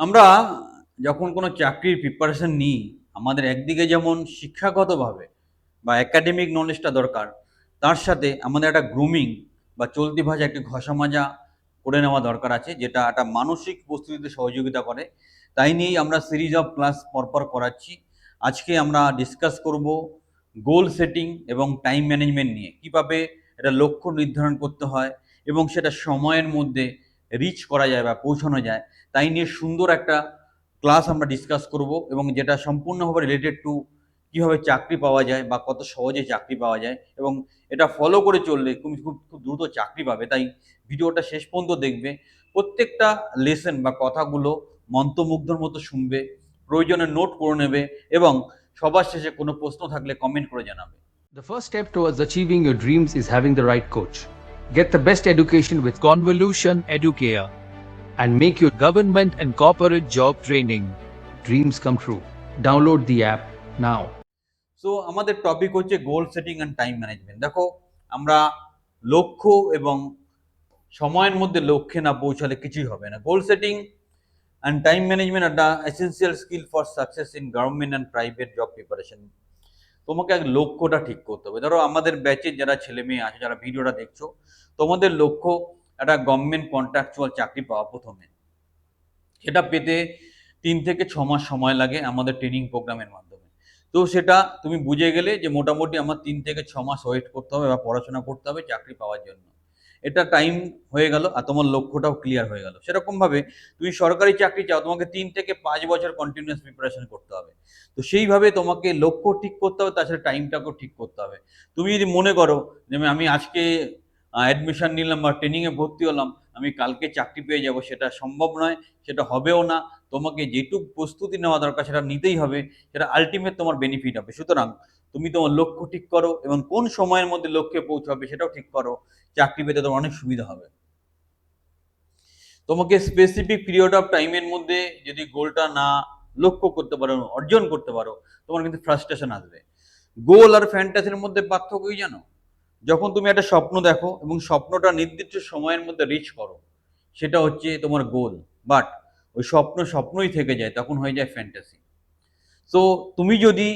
আমরা যখন কোনো চাকরির প্রিপারেশন নিই, আমাদের একদিকে যেমন শিক্ষাগতভাবে বা একাডেমিক নলেজটা দরকার, তার সাথে আমাদের একটা গ্রুমিং বা চলতি ভাষায় একটি ঘষা মাজা করে নেওয়া দরকার আছে, যেটা একটা মানসিক প্রস্তুতিতে সহযোগিতা করে। তাই নিয়েই আমরা সিরিজ অফ ক্লাস পরপর করাচ্ছি। আজকে আমরা ডিসকাস করব গোল সেটিং এবং টাইম ম্যানেজমেন্ট নিয়ে। কীভাবে এটা লক্ষ্য নির্ধারণ করতে হয় এবং সেটা সময়ের মধ্যে রিচ করা যায় বা পৌঁছানো যায়, তাই নিয়ে সুন্দর একটা ক্লাস আমরা ডিসকাস করব এবং যেটা সম্পূর্ণভাবে রিলেটেড টু কীভাবে চাকরি পাওয়া যায় বা কত সহজে চাকরি পাওয়া যায় এবং এটা ফলো করে চললে তুমি খুব খুব দ্রুত চাকরি পাবে, তাই ভিডিওটা শেষ পর্যন্ত দেখবে প্রত্যেকটা লেসন বা কথাগুলো মন্ত্রমুগ্ধর মতো শুনবে, প্রয়োজনে নোট করে নেবে এবং সবার শেষে কোনো প্রশ্ন থাকলে কমেন্ট করে জানাবে the first step towards achieving your dreams is having the right coach. Get the best education with Convolution Educare and make your government and corporate job training dreams come true. Download the app now. So আমাদের topic হচ্ছে goal setting and time management দেখো, আমরা লক্ষ্য এবং সময়ের মধ্যে লক্ষ্যে না পৌঁছালে কিছুই হবে না goal setting and time management একটা essential skill for success in government and private job preparation তোমাকে এক লক্ষ্যটা ঠিক করতে হবে। ধরো আমাদের ব্যাচের যারা ছেলে মেয়ে আছে, যারা ভিডিওটা দেখছ, তোমাদের লক্ষ্য একটা গভর্নমেন্ট কন্ট্রাকচুয়াল চাকরি পাওয়া প্রথমে। সেটা পেতে তিন থেকে ছ মাস সময় লাগে আমাদের ট্রেনিং প্রোগ্রামের মাধ্যমে। তো সেটা তুমি বুঝে গেলে যে মোটামুটি আমার তিন থেকে ছ মাস ওয়েট করতে হবে বা পড়াশোনা করতে হবে চাকরি পাওয়ার জন্য। এটা টাইম হয়ে গেল আর তোমার লক্ষ্যটাও ক্লিয়ার হয়ে গেল। সেরকমভাবে তুমি সরকারি চাকরি চাও, তোমাকে তিন থেকে পাঁচ বছর কন্টিনিউয়াস প্রিপারেশন করতে হবে। তো সেইভাবে তোমাকে লক্ষ্য ঠিক করতে হবে, তাছাড়া টাইমটাকেও ঠিক করতে হবে। তুমি যদি মনে করো যে আমি আজকে অ্যাডমিশন নিলাম বা ট্রেনিংয়ে ভর্তি হলাম, আমি কালকে চাকরি পেয়ে যাব, সেটা সম্ভব নয়, সেটা হবেও না। তোমাকে যেটুক প্রস্তুতি নেওয়া দরকার, সেটা নিতেই হবে, সেটা আলটিমেট তোমার বেনিফিট হবে। সুতরাং তুমি তোমার লক্ষ্য ঠিক করো এবং কোন সময়ের মধ্যে লক্ষ্যে পৌঁছাবে সেটাও ঠিক করো, চাকরি পেতে তোমার অনেক সুবিধা হবে। তোমাকে স্পেসিফিক পিরিয়ড অফ টাইমের মধ্যে যদি গোলটা না লক্ষ্য করতে পারো, অর্জন করতে পারো, তোমার কিন্তু ফ্রাস্ট্রেশন আসবে। গোল আর ফ্যান্টাসির মধ্যে পার্থক্য জানো? যখন তুমি একটা স্বপ্ন দেখো এবং স্বপ্নটা নির্দিষ্ট সময়ের মধ্যে রিচ করো, সেটা হচ্ছে তোমার গোল বাট ওই স্বপ্ন স্বপ্নই থেকে যায়, তখন হয়ে যায় ফ্যান্টাসি তো তুমি যদি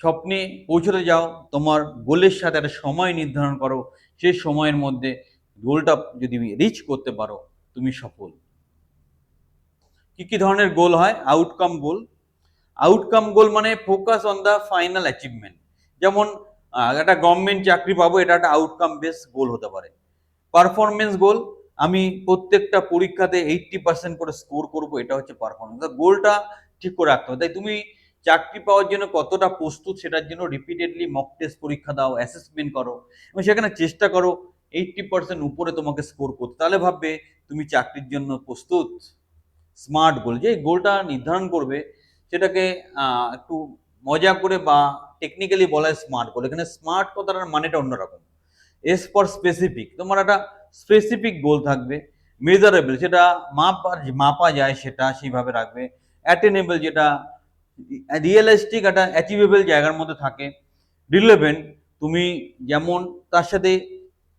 স্বপ্নে পৌঁছতে যাও, তোমার গোলের সাথে একটা সময় নির্ধারণ করো, সেই সময়ের মধ্যে গোলটা যদি রিচ করতে পারো, তুমি সফল। কি কি ধরনের গোল হয়? আউটকাম গোল আউটকাম গোল মানে focus on the final achievement যেমন একটা গভর্নমেন্ট চাকরি পাবো, এটা একটা আউটকাম বেস গোল হতে পারে। পারফরমেন্স গোল আমি প্রত্যেকটা পরীক্ষাতে এইটটি পার্সেন্ট করে স্কোর করব, এটা হচ্ছে পারফরমেন্স গোলটা ঠিক করে রাখতে হবে। তাই তুমি চাকরি পাওয়ার জন্য কতটা প্রস্তুত সেটার জন্য রিপিটেডলি মক টেস্ট পরীক্ষা দাও অ্যাসেসমেন্ট করো এবং সেখানে চেষ্টা করো এইটটি পার্সেন্ট উপরে তোমাকে স্কোর করতে। তাহলে ভাববে তুমি চাকরির জন্য প্রস্তুত স্মার্ট গোল যে গোলটা নির্ধারণ করবে সেটাকে একটু মজা করে বা টেকনিক্যালি বলা হয় স্মার্ট গোল এখানে স্মার্ট কথাটার মানেটা অন্যরকম। এস ফর স্পেসিফিক তোমার একটা স্পেসিফিক গোল থাকবে মেজারেবল যেটা মাপ মাপা যায় সেটা সেইভাবে রাখবে। অ্যাটেনেবল যেটা রিয়েলিস্টিক একটা অ্যাচিভেবল জায়গার মধ্যে থাকে। রিলেভেন্ট তুমি যেমন তার সাথে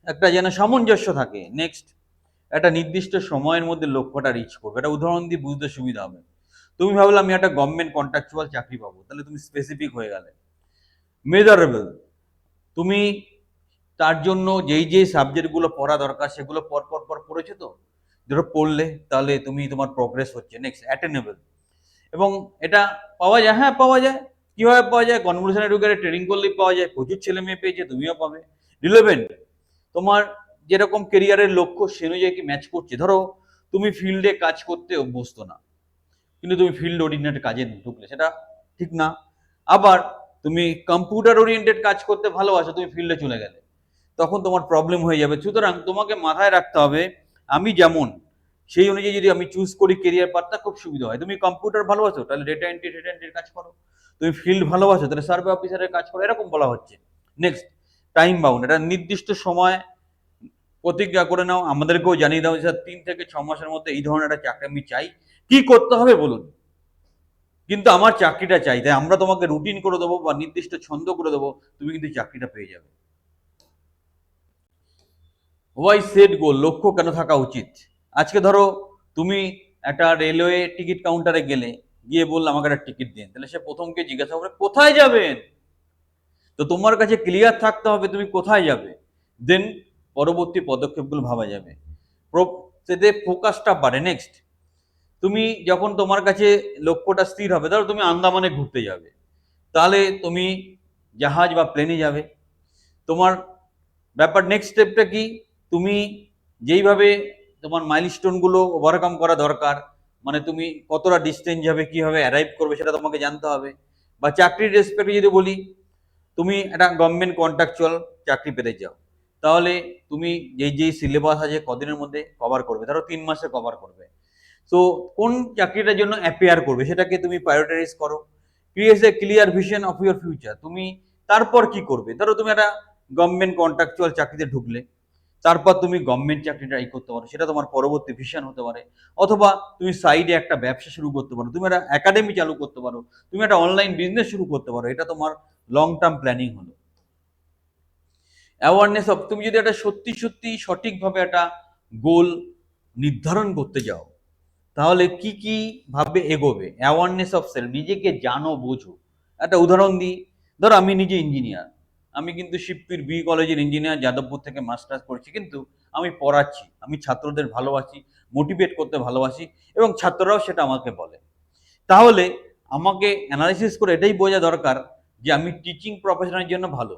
একটা যেন সামঞ্জস্য থাকে। নেক্সট একটা নির্দিষ্ট সময়ের মধ্যে লক্ষ্যটা রিচ করবে। এটা উদাহরণ দিয়ে বুঝতে সুবিধা হবে। তুমি ভাবলে আমি একটা গভর্নমেন্ট কন্ট্রাকচুয়াল চাকরি পাবো, তাহলে তুমি স্পেসিফিক হয়ে গেলে। মেজারেবল তুমি তার জন্য যেই যেই সাবজেক্টগুলো পড়া দরকার, সেগুলো পর পর পর পড়েছো তো? ধরো পড়লে, তাহলে তুমি তোমার প্রগ্রেস হচ্ছে। নেক্সট অ্যাটেনেবল এবং এটা পাওয়া যায় হ্যাঁ পাওয়া যায়। কীভাবে পাওয়া যায়? কনভলিউশন এডুকেটে ট্রেনিং করলেই পাওয়া যায়, প্রচুর ছেলে মেয়ে পেয়েছে, তুমিও পাবে। রিলেভেন্ট, তোমার যেরকম কেরিয়ারের লক্ষ্য সে অনুযায়ী কি ম্যাচ করছে? ধরো, তুমি ফিল্ডে কাজ করতে অভ্যস্ত না, কিন্তু তুমি ফিল্ড ওরিয়েন্টেড কাজে ঢুকলে, সেটা ঠিক না। আবার তুমি কম্পিউটার ওরিয়েন্টেড কাজ করতে ভালোবাসো, তুমি ফিল্ডে চলে গেলে, তখন তোমার প্রবলেম হয়ে যাবে। সুতরাং তোমাকে মাথায় রাখতে হবে, আমি যেমন সেই অনুযায়ী যদি আমি চুজ করি কেরিয়ার পাথটা খুব সুবিধা হয়। তুমি কম্পিউটার ভালোবাসো তাহলে ডেটা এন্ট্রি ডেটা এন্ট্রির কাজ করো। তুমি ফিল্ড ভালোবাসো তাহলে সার্ভে অফিসারের কাজ করো। এরকম বলা হচ্ছে। নেক্সট টাইম বাউন্ড এটা নির্দিষ্ট সময় প্রতিজ্ঞা করে নাও। আমাদেরকেও জানিয়ে দাও স্যার, তিন থেকে ছ মাসের মধ্যে এই ধরনের একটা চাকরি আমি চাই। কি করতে হবে বলুন? কিন্তু আমার চাকরিটা চাই। তাই আমরা তোমাকে রুটিন করে দেবো বা নির্দিষ্ট ছন্দ করে দেবো, তুমি কিন্তু চাকরিটা পেয়ে যাবে। ওয়াই সেট গোল লক্ষ্য কেন থাকা উচিত? আজকে ধরো তুমি একটা রেলওয়ে টিকিট কাউন্টারে গেলে, গিয়ে বললাম আমাকে একটা টিকিট দিন। তাহলে সে প্রথমকে জিজ্ঞাসা করে কোথায় যাবেন? তো তোমার কাছে ক্লিয়ার থাকতে হবে তুমি কোথায় যাবে। দেন পরবর্তী পদক্ষেপগুলো ভাবা যাবে। সেতে ফোকাসটা বাড়ে। নেক্সট তুমি যখন তোমার কাছে লক্ষ্যটা স্থির হবে, ধরো তুমি আন্দামানে ঘুরতে যাবে। তাহলে তুমি জাহাজ বা প্লেনে যাবে। তোমার ব্যাপার নেক্সট স্টেপটা কি? তুমি যেইভাবে তোমার মাইলস্টোনগুলো ওভারকাম করা দরকার। মানে তুমি কতটা ডিস্টেন্স যাবে, কীভাবে অ্যারাইভ করবে সেটা তোমাকে জানতে হবে। বা চাকরির রেসপেক্টে যদি বলি, তুমি একটা গভর্নমেন্ট কন্ট্রাকচুয়াল চাকরি পেতে চাও। তাহলে তুমি যেই যেই সিলেবাস আছে কদিনের মধ্যে কভার করবে, ধরো তিন মাসে কভার করবে। তো কোন চাকরিটার জন্য অ্যাপিয়ার করবে, সেটাকে তুমি প্রায়োরিটাইজ করো। Creates a clear vision of your future তুমি তারপর কি করবে? ধরো তুমি একটা গভর্নমেন্ট কন্ট্রাকচুয়াল চাকরিতে ঢুকলে তারপর তুমি গভর্নমেন্ট চাকরি ট্রাই করতে পারো, সেটা তোমার পরবর্তী ভিশন হতে পারে। অথবা তুমি সাইডে একটা ব্যবসা শুরু করতে পারো, তুমি একটা একাডেমি চালু করতে পারো, তুমি একটা অনলাইন বিজনেস শুরু করতে পারো, এটা তোমার লং টার্ম প্ল্যানিং হলো। অ্যাওয়ারনেস অফ তুমি যদি একটা সত্যি সত্যি সঠিকভাবে একটা গোল নির্ধারণ করতে যাও, তাহলে কি কি ভাবে এগোবে? অ্যাওয়ারনেস অফ সেলফ নিজেকে জানো, বোঝো। একটা উদাহরণ দিই, ধরো আমি নিজে ইঞ্জিনিয়ার আমি কিন্তু শিবপির বি কলেজের ইঞ্জিনিয়ার যাদবপুর থেকে মাস্টার্স করছি, কিন্তু আমি পড়াচ্ছি, আমি ছাত্রদের ভালোবাসি মোটিভেট করতে ভালোবাসি, এবং ছাত্ররাও সেটা আমাকে বলে। তাহলে আমাকে অ্যানালিসিস করে এটাই বোঝা দরকার যে আমি টিচিং প্রফেশনের জন্য ভালো।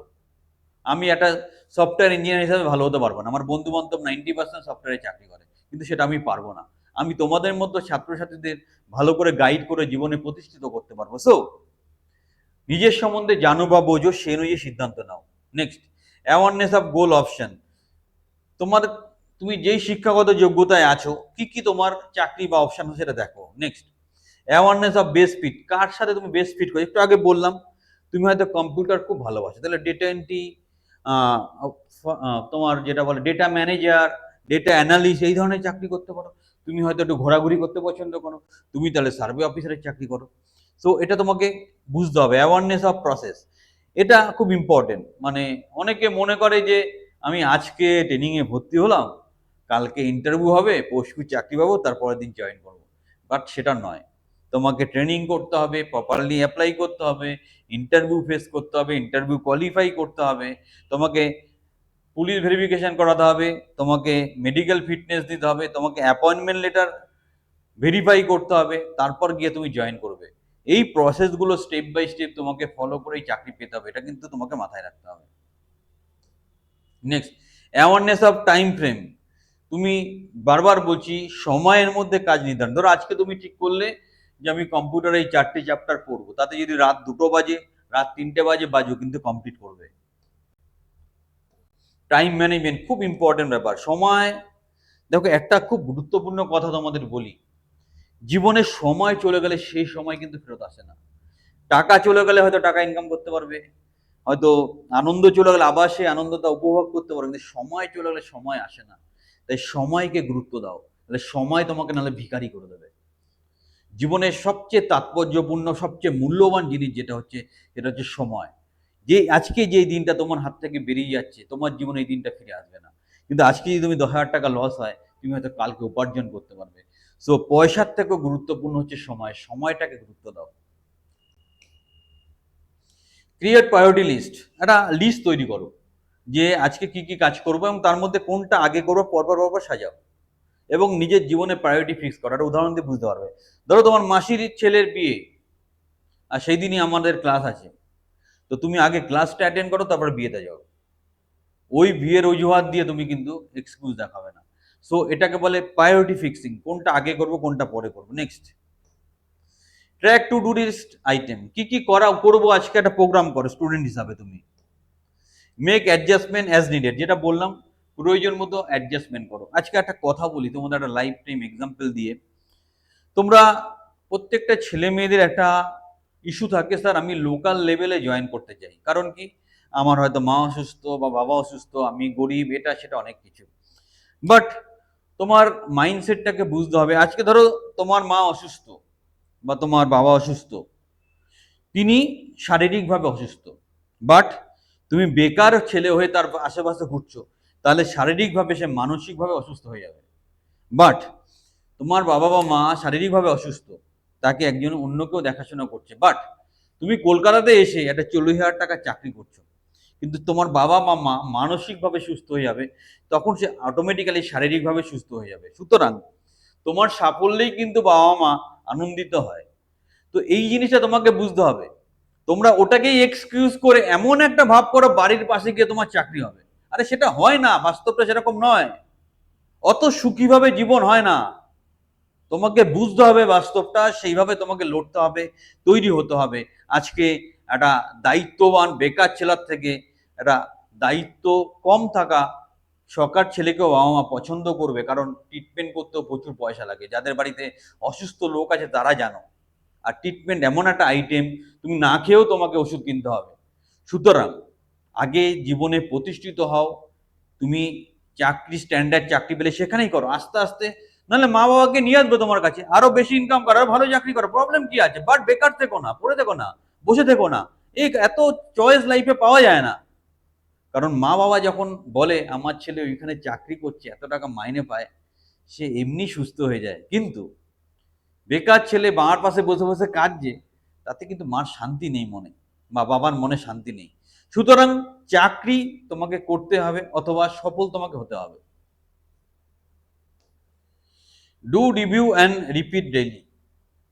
আমি একটা সফটওয়্যার ইঞ্জিনিয়ার হিসাবে ভালো হতে পারব না। আমার বন্ধু বান্ধব নাইনটি পার্সেন্ট সফটওয়্যারে চাকরি করে, কিন্তু সেটা আমি পারব না। আমি তোমাদের মতো ছাত্রছাত্রীদের ভালো করে গাইড করে জীবনে প্রতিষ্ঠিত করতে পারব। সো নিজের সম্বন্ধে জানো বা বোঝো, সে অনুযায়ী সিদ্ধান্ত নাও। Next awareness of goal option তোমার, তুমি যেই শিক্ষাগত যোগ্যতায় আছো, কি কি তোমার চাকরি বা অপশন সেটা দেখো। Next awareness of best fit কার সাথে তুমি বেস্ট ফিট করো? একটু আগে বললাম, তুমি হয়তো কম্পিউটার খুব ভালোবাসো। তাহলে ডেটা এন্ট্রি তোমার যেটা বলে ডেটা ম্যানেজার ডেটা অ্যানালিস্ট এই ধরনের চাকরি করতে পারো। তুমি হয়তো একটু ঘোরাঘুরি করতে পছন্দ করো। তুমি তাহলে সার্ভে অফিসারের চাকরি করো। সো এটা তোমাকে বুঝতে হবে অ্যাওয়ারনেস অফ প্রসেস এটা খুব ইম্পর্টেন্ট মানে অনেকে মনে করে যে, আমি আজকে ট্রেনিংয়ে ভর্তি হলাম, কালকে ইন্টারভিউ হবে, পরশু চাকরি পাবো, তারপরের দিন জয়েন করব। বাট সেটা নয়। তোমাকে ট্রেনিং করতে হবে প্রপারলি অ্যাপ্লাই করতে হবে ইন্টারভিউ ফেস করতে হবে ইন্টারভিউ কোয়ালিফাই করতে হবে। তোমাকে পুলিশ ভেরিফিকেশন করাতে হবে, তোমাকে মেডিকেল ফিটনেস দিতে হবে, তোমাকে অ্যাপয়েন্টমেন্ট লেটার ভেরিফাই করতে হবে, তারপর গিয়ে তুমি জয়েন করবে। এই প্রসেসগুলো স্টেপ বাই স্টেপ তোমাকে ফলো করেই চাকরি পেতে হবে, এটা কিন্তু তোমাকে মাথায় রাখতে হবে। Next awareness of time frame তুমি বারবার বলছি, সময়ের মধ্যে কাজ নির্ধারণ। ধরো আজকে তুমি ঠিক করলে যে আমি কম্পিউটারে এই চারটে চ্যাপ্টার পড়ব, তাতে যদি রাত দুটো বাজে, রাত তিনটে বাজে বাজো কিন্তু কমপ্লিট করবে। টাইম ম্যানেজমেন্ট খুব ইম্পর্টেন্ট ব্যাপার। সময়, দেখো একটা খুব গুরুত্বপূর্ণ কথা তোমাদের বলি। জীবনে সময় চলে গেলে সেই সময় কিন্তু ফেরত আসে না। টাকা চলে গেলে হয়তো টাকা ইনকাম করতে পারবে, হয়তো আনন্দ চলে গেলে আবার সেই আনন্দটা উপভোগ করতে পারবে, কিন্তু সময় চলে গেলে সময় আসে না। তাই সময়কে গুরুত্ব দাও, তাহলে সময় তোমাকে নাহলে ভিখারি করে দেবে। জীবনের সবচেয়ে তাৎপর্যপূর্ণ, সবচেয়ে মূল্যবান জিনিস যেটা হচ্ছে, সেটা হচ্ছে সময়। যে আজকে যে দিনটা তোমার হাত থেকে বেরিয়ে যাচ্ছে, তোমার জীবনে এই দিনটা ফিরে আসবে না। কিন্তু আজকে যদি তুমি দশ হাজার টাকা লস হয়, তুমি হয়তো কালকে উপার্জন করতে পারবে। সো পয়সার থেকেও গুরুত্বপূর্ণ হচ্ছে সময়। সময়টাকে গুরুত্ব দাও। ক্রিয়েট প্রায়োরিটি লিস্ট একটা লিস্ট তৈরি করো। যে আজকে কি কি কাজ করব এবং তার মধ্যে কোনটা আগে করব, পরপর পরপর সাজাও। এবং নিজের জীবনে প্রায়োরিটি ফিক্স করো। একটা উদাহরণ দিয়ে বুঝতে পারবে। ধরো তোমার মাসির ছেলের বিয়ে। আর সেই দিনই আমাদের ক্লাস আছে। তো তুমি আগে ক্লাসটা অ্যাটেন্ড করো, তারপর বিয়েতে যাও। ওই বিয়ের অজুহাত দিয়ে তুমি কিন্তু এক্সকিউজ দেখাবে না। সো এটাকে বলে প্রায়োরিটি ফিক্সিং কোনটা আগে করব, কোনটা পরে করব next track to do list item কি কি করা, করব, আজকে একটা প্রোগ্রাম করো স্টুডেন্ট হিসাবে তুমি। মেক অ্যাডজাস্টমেন্ট অ্যাজ নিডেড যেটা বললাম, প্রয়োজন মতো অ্যাডজাস্টমেন্ট করো। আজকে একটা কথা বলি, তোমাদের একটা লাইফ টাইম এক্সাম্পল দিয়ে। তোমরা প্রত্যেকটা ছেলে মেয়েদের একটা ইস্যু থাকে, স্যার, আমি লোকাল লেভেলে জয়েন করতে চাই। কারণ কি? আমার হয়তো মা অসুস্থ বা বাবা অসুস্থ, আমি গরিব, এটা, সেটা অনেক কিছু। বাট তোমার মাইন্ডসেটটাকে বুঝতে হবে। আজকে ধরো তোমার মা অসুস্থ বা তোমার বাবা অসুস্থ, তিনি শারীরিকভাবে অসুস্থ বাট তুমি বেকার ছেলে হয়ে তার আশেপাশে ঘুরছো, তাহলে শারীরিকভাবে সে মানসিকভাবে অসুস্থ হয়ে যাবে। বাট তোমার বাবা বা মা শারীরিকভাবে অসুস্থ, তাকে একজন অন্য কেউ দেখাশোনা করছে বাট তুমি কলকাতাতে এসে একটা চল্লিশ হাজার টাকা চাকরি করছ। কিন্তু তোমার বাবা বা মা মানসিকভাবে সুস্থ হয়ে যাবে, তখন সে অটোমেটিক্যালি শারীরিকভাবে সুস্থ হয়ে যাবে। সুতরাং তোমার সাফল্যেই কিন্তু বাবা মা আনন্দিত হয়। তো এই জিনিসটা তোমাকে বুঝতে হবে। তোমরা ওটাকেই এক্সকিউজ করে এমন একটা ভাব করো, বাড়ির পাশে গিয়ে তোমার চাকরি হবে। আরে সেটা হয় না, বাস্তবটা সেরকম নয়। অত সুখীভাবে জীবন হয় না। তোমাকে বুঝতে হবে বাস্তবটা, সেইভাবে তোমাকে লড়তে হবে, তৈরি হতে হবে। আজকে একটা দায়িত্ববান বেকার ছেলের থেকে একটা দায়িত্ব কম থাকা সরকার ছেলেকেও বাবা মা পছন্দ করবে, কারণ ট্রিটমেন্ট করতেও প্রচুর পয়সা লাগে। যাদের বাড়িতে অসুস্থ লোক আছে তারা জানো। আর ট্রিটমেন্ট এমন একটা আইটেম তুমি না খেয়েও তোমাকে ওষুধ কিনতে হবে। সুতরাং, আগে জীবনে প্রতিষ্ঠিত হও, তুমি চাকরি স্ট্যান্ডার্ড চাকরি পেলে সেখানেই করো। আস্তে আস্তে, নাহলে মা বাবাকে নিয়ে আসবে তোমার কাছে। আরও বেশি ইনকাম করো ভালো চাকরি করো। প্রবলেম কি আছে? বাট বেকার থেকো না, পড়ে থেকো না, বসে থেকো না। এই এত চয়েস লাইফে পাওয়া যায় না। কারণ মা বাবা যখন বলে, আমার ছেলে ওইখানে চাকরি করছে, এত টাকা মাইনে পায়, সে এমনি সুস্থ হয়ে যায়। কিন্তু বেকার ছেলে মার পাশে বসে বসে কাঁদছে, তাতে কিন্তু মার শান্তি নেই মনে, বা বাবার মনে শান্তি নেই। সুতরাং চাকরি তোমাকে করতে হবে অথবা সফল তোমাকে হতে হবে। Do review and repeat daily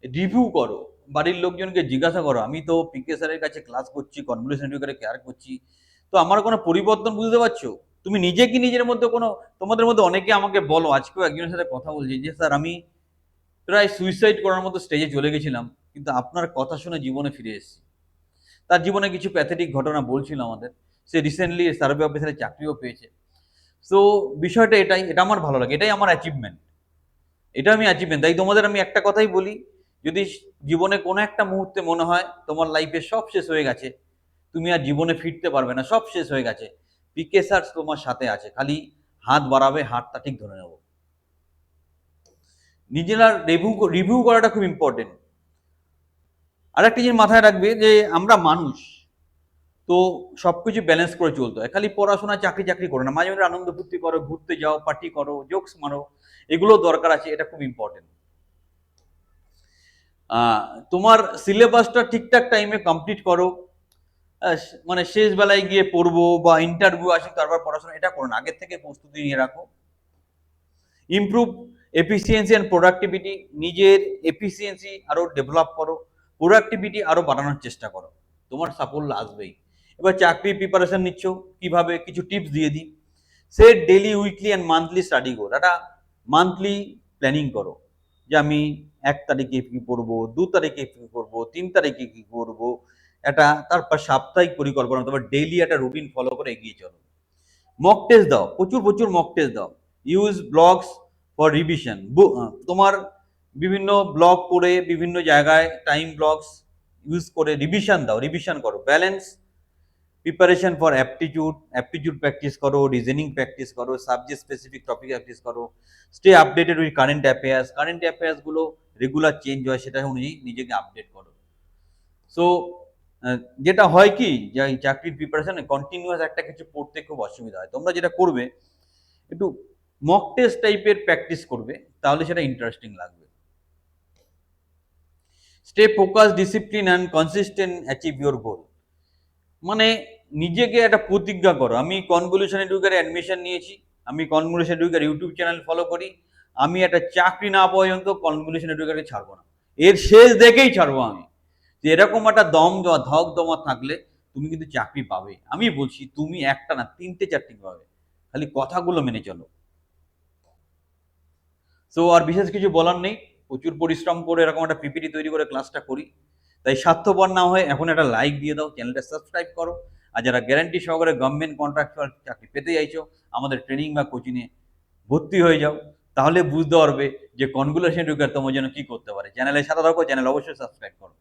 review করো। বাড়ির লোকজনকে জিজ্ঞাসা করো, আমি তো পিকে স্যারের কাছে ক্লাস করছি কনভলিউশন কেয়ার করছি তো আমার কোনো পরিবর্তন বুঝতে পারছ? তুমি নিজে কি নিজের মধ্যে কোনো, তোমাদের মধ্যে অনেকে আমাকে বলো, আজকেও একজনের সাথে কথা বলছি যে, স্যার, আমি প্রায় সুইসাইড করার মতো স্টেজে চলে গেছিলাম, কিন্তু আপনার কথা শুনে জীবনে ফিরে এসেছি। তার জীবনে কিছু প্যাথেটিক ঘটনা বলছিল আমাদের। সে রিসেন্টলি সার্ভে অফিসারে চাকরিও পেয়েছে। সো বিষয়টা এটাই, এটা আমার ভালো লাগে, এটাই আমার অ্যাচিভমেন্ট এটা আমি অ্যাচিভমেন্ট তাই তোমাদের আমি একটা কথাই বলি, যদি জীবনে কোনো একটা মুহূর্তে মনে হয় তোমার লাইফে সব শেষ হয়ে গেছে তুমি আর জীবনে ফিরতে পারবে না, সব শেষ হয়ে গেছে। পিকে স্যার তোমার সাথে আছে, খালি হাত বাড়াবে, হাতটা ঠিক ধরে নেব। নিজেরা রিভিউ রিভিউ করাটা খুব ইম্পর্টেন্ট আর একটা জিনিস মাথায় রাখবে যে আমরা মানুষ, তো সবকিছু ব্যালেন্স করে চলতে হয়। খালি পড়াশোনা, চাকরি চাকরি করো না। মাঝে মাঝে আনন্দ ফুর্তি করো, ঘুরতে যাও পার্টি করো জোকস মারো, এগুলো দরকার আছে, এটা খুব ইম্পর্টেন্ট তোমার সিলেবাসটা ঠিকঠাক টাইমে কমপ্লিট করো। মানে শেষ বেলায় গিয়ে পড়ব বা ইন্টারভিউ আসি তারপর পড়াশোনা, এটা করো না আগের থেকে প্রস্তুতি নিয়ে রাখো। ইমপ্রুভ এফিসিয়েন্সি অ্যান্ড প্রোডাক্টিভিটি নিজের এফিসিয়েন্সি আরও ডেভেলপ করো প্রোডাক্টিভিটি আরও বাড়ানোর চেষ্টা করো। তোমার সাফল্য আসবেই। এবার চাকরি প্রিপারেশন নিচ্ছ, কীভাবে, কিছু টিপস দিয়ে দিই। সে daily weekly and monthly study goal একটা মান্থলি প্ল্যানিং করো যে আমি এক তারিখে কি পড়ব, দু তারিখে কি করব, তিন তারিখে কি করব। এটা তারপর সাপ্তাহিক পরিকল্পনা তারপর ডেইলি একটা রুটিন ফলো করে এগিয়ে চলো। মক টেস্ট দাও, প্রচুর প্রচুর মক টেস্ট দাও। ইউজ ব্লগস ফর রিভিশন তোমার বিভিন্ন ব্লগ পড়ে বিভিন্ন জায়গায় টাইম ব্লগস ইউজ করে রিভিশন দাও রিভিশন করো। Balance preparation for aptitude aptitude practice করো রিজনিং প্র্যাকটিস করো সাবজেক্ট স্পেসিফিক টপিক প্র্যাকটিস করো। Stay updated with current affairs current অ্যাফেয়ার্সগুলো regular change হয়, সেটা অনুযায়ী নিজেকে আপডেট করো। সো যেটা হয় কি চাকরির প্রিপারেশনে কন্টিনিউয়াস একটা কিছু পড়তে খুব অসুবিধা হয়। তোমরা যেটা করবে, একটু মক টেস্ট টাইপের প্র্যাকটিস করবে, তাহলে সেটা ইন্টারেস্টিং লাগবে। Stay focus discipline and consistent achieve your goal মানে নিজেকে একটা প্রতিজ্ঞা করো। আমি কনভলিউশন এডুকারে অ্যাডমিশন নিয়েছি, আমি convolution Educare YouTube channel follow করি, আমি একটা চাকরি না পর্যন্ত কনভলিউশন এডুকারকে ছাড়বো না। এর শেষ দেখেই ছাড়বো আমি। যে এরকম একটা দম দেওয়া ধক দমা থাকলে তুমি কিন্তু চাকরি পাবে। আমি বলছি, তুমি একটা না, তিনটে চারটে পাবে। খালি কথাগুলো মেনে চলো। সো আর বিশেষ কিছু বলার নেই। প্রচুর পরিশ্রম করে এরকম একটা পিপিটি তৈরি করে ক্লাসটা করি। তাই স্বার্থপর না হয়ে এখন একটা লাইক দিয়ে দাও চ্যানেলটা সাবস্ক্রাইব করো। আর যারা গ্যারান্টি সহকারে গভর্নমেন্ট কন্ট্রাক্টর চাকরি পেতে চাইছো, আমাদের ট্রেনিং বা কোচিংয়ে ভর্তি হয়ে যাও। তাহলে বুঝতে পারবে যে কনগুলেশন এডুকের তোমার জন্য কি করতে পারে। চ্যানেলের সাথে থাকো চ্যানেল অবশ্যই সাবস্ক্রাইব করো।